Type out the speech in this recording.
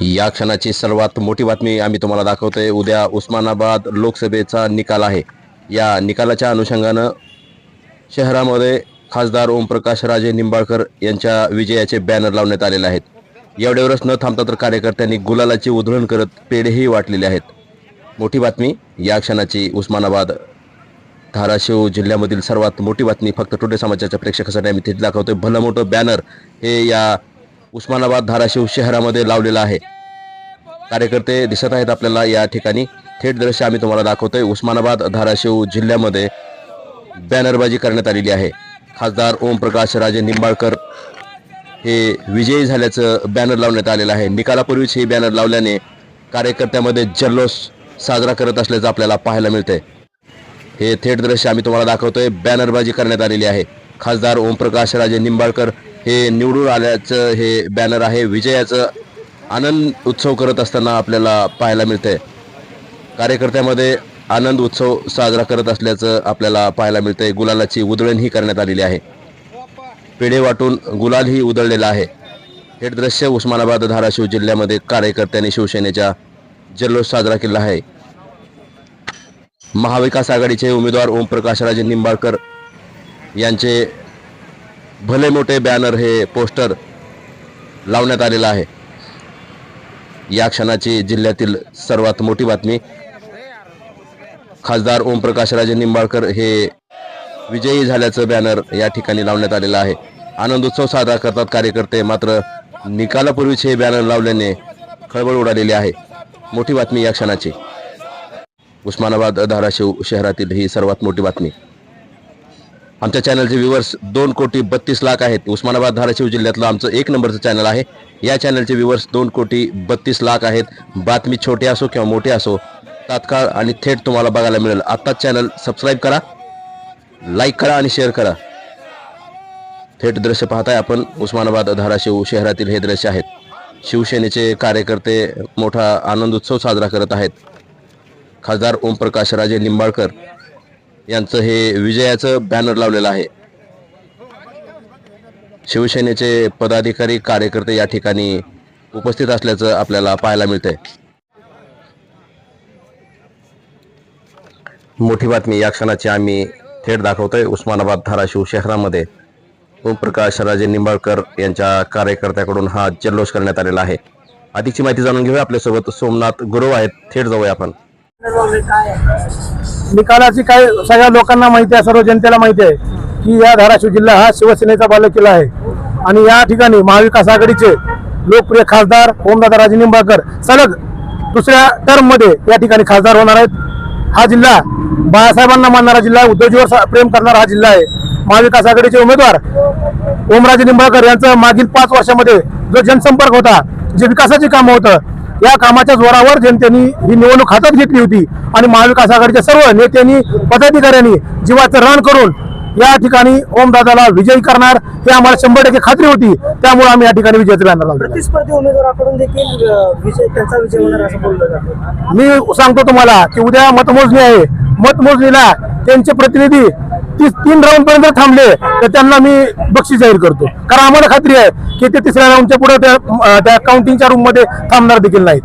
या क्षणाची सर्वात मोठी बातमी आम्ही तुम्हाला दाखवतोय. उद्या उस्मानाबाद लोकसभेचा निकाल आहे. या निकालाच्या अनुषंगानं शहरामध्ये खासदार ओमप्रकाश राजे निंबाळकर यांच्या विजयाचे बॅनर लावण्यात आलेले आहेत. एवढ्यावरच न थांबता तर कार्यकर्त्यांनी गुलालाची उधळण करत पेढेही वाटलेले आहेत. मोठी बातमी या क्षणाची उस्मानाबाद धाराशिव जिल्ह्यामधील सर्वात मोठी बातमी फक्त टुडे समाजाच्या प्रेक्षकासाठी आम्ही तिथे दाखवतोय. भलं मोठं बॅनर हे या उस्मानाबाद धाराशिव शहरामध्ये लावलेला आहे. कार्यकर्ते दिसत आहेत आपल्याला या ठिकाणी. थेट दृश्य आम्ही तुम्हाला दाखवतोय. उस्मानाबाद धाराशिव जिल्ह्यामध्ये बॅनरबाजी करण्यात आलेली आहे. खासदार ओमप्रकाश राजे निंबाळकर हे विजयी झाल्याचं बॅनर लावण्यात आलेलं आहे. निकालापूर्वीच हे बॅनर लावल्याने कार्यकर्त्यामध्ये जल्लोष साजरा करत असल्याचं आपल्याला पाहायला मिळतंय. हे थेट दृश्य आम्ही तुम्हाला दाखवतोय. बॅनरबाजी करण्यात आलेली आहे. खासदार ओमप्रकाश राजे निंबाळकर हे निवडून आल्याचं हे बॅनर आहे. विजयाचं आनंद उत्सव करत असताना आपल्याला पाहायला मिळते कार्यकर्त्यामध्ये आनंद उत्सव साजरा करत असल्याचं आपल्याला पाहायला मिळते गुलालाची उधळणही करण्यात आलेली आहे. पेढे वाटून गुलालही उधळलेला आहे. हे दृश्य उस्मानाबाद धाराशिव जिल्ह्यामध्ये कार्यकर्त्यांनी शिवसेनेच्या जल्लोष साजरा केला आहे. महाविकास आघाडीचे उमेदवार ओमप्रकाशराजे निंबाळकर यांचे भले मोठे बॅनर हे पोस्टर लावण्यात आलेलं आहे. या क्षणाची जिल्ह्यातील सर्वात मोठी बातमी खासदार ओमप्रकाशराजे निंबाळकर हे विजयी झाल्याचं बॅनर या ठिकाणी लावण्यात आलेलं आहे. आनंदोत्सव साजरा करतात कार्यकर्ते मात्र निकालापूर्वीच हे बॅनर लावल्याने खळबळ उडालेली आहे. मोठी बातमी या क्षणाची. उस्मानाबाद धाराशिव शहरातील ही सर्वात मोठी बातमी. आमच्या चॅनलचे व्ह्युअर्स दोन कोटी बत्तीस लाख आहेत. उस्मानाबाद धाराशिव जिल्ह्यातलं आमचं एक नंबरचं चॅनल आहे. या चॅनलचे व्ह्युअर्स दोन कोटी बत्तीस लाख आहेत. बातमी छोटी असो किंवा मोठी असो तात्काळ आणि थेट तुम्हाला बघायला मिळेल. आत्ताच चॅनल सबस्क्राईब करा लाईक करा आणि शेअर करा. थेट दृश्य पाहताय आपण उस्मानाबाद धाराशिव शहरातील हे दृश्य आहेत. शिवसेनेचे कार्यकर्ते मोठा आनंदोत्सव साजरा करत आहेत. खासदार ओमप्रकाश राजे निंबाळकर यांचं हे विजयाचं बॅनर लावलेलं आहे. शिवसेनेचे पदाधिकारी कार्यकर्ते या ठिकाणी उपस्थित असल्याचं आपल्याला पाहायला मिळतंय. मोठी बातमी या क्षणाची आम्ही थेट दाखवतोय. उस्मानाबाद धाराशिव शहरामध्ये ओमप्रकाश राजे निंबाळकर यांच्या कार्यकर्त्याकडून हा जल्लोष करण्यात आलेला आहे. अधिकची माहिती जाणून घेऊया. आपल्यासोबत सोमनाथ गुरव आहेत. थेट जाऊया आपण. निकालाची काय सगळ्या लोकांना माहिती आहे सर्व जनतेला माहिती आहे की या धाराशिव जिल्हा हा शिवसेनेचा बालेकिल्ला आहे. आणि या ठिकाणी महाविकास आघाडीचे लोकप्रिय खासदार ओमदादा राजे निंबाळकर सलग दुसऱ्या टर्ममध्ये या ठिकाणी खासदार होणार आहेत. हा जिल्हा बाळासाहेबांना मानणारा जिल्हा आहे उद्योजीवर प्रेम करणारा हा जिल्हा आहे. महाविकास आघाडीचे उमेदवार ओमराजे निंबाळकर यांचं मागील पाच वर्षामध्ये जो जनसंपर्क होता जे विकासाची कामं होतं या कामाच्या जोरावर जनतेने ही निवडणूक हातात घेतली होती. आणि महाविकास आघाडीच्या सर्व नेत्यांनी पदाधिकाऱ्यांनी जीवाचं रण करून या ठिकाणी ओमदादाला विजयी करणार हे आम्हाला शंभर टक्के खात्री होती. त्यामुळे आम्ही या ठिकाणी विजयाचं बॅनर लावलं प्रतिस्पर्धी उमेदवाराकडून देखील अ, विजय त्यांचा विजय होणार असं बोललं जातं. मी सांगतो तुम्हाला की उद्या मतमोजणी आहे. मतमोजणीला त्यांचे प्रतिनिधी तीस तीन राऊंड पर्यंत थांबले तर त्यांना मी बक्षीस जाहीर करतो. कारण आम्हाला खात्री आहे की ते तिसऱ्या राऊंडच्या पुढे त्या काउंटिंगच्या रूममध्ये थांबणार देखील नाहीत.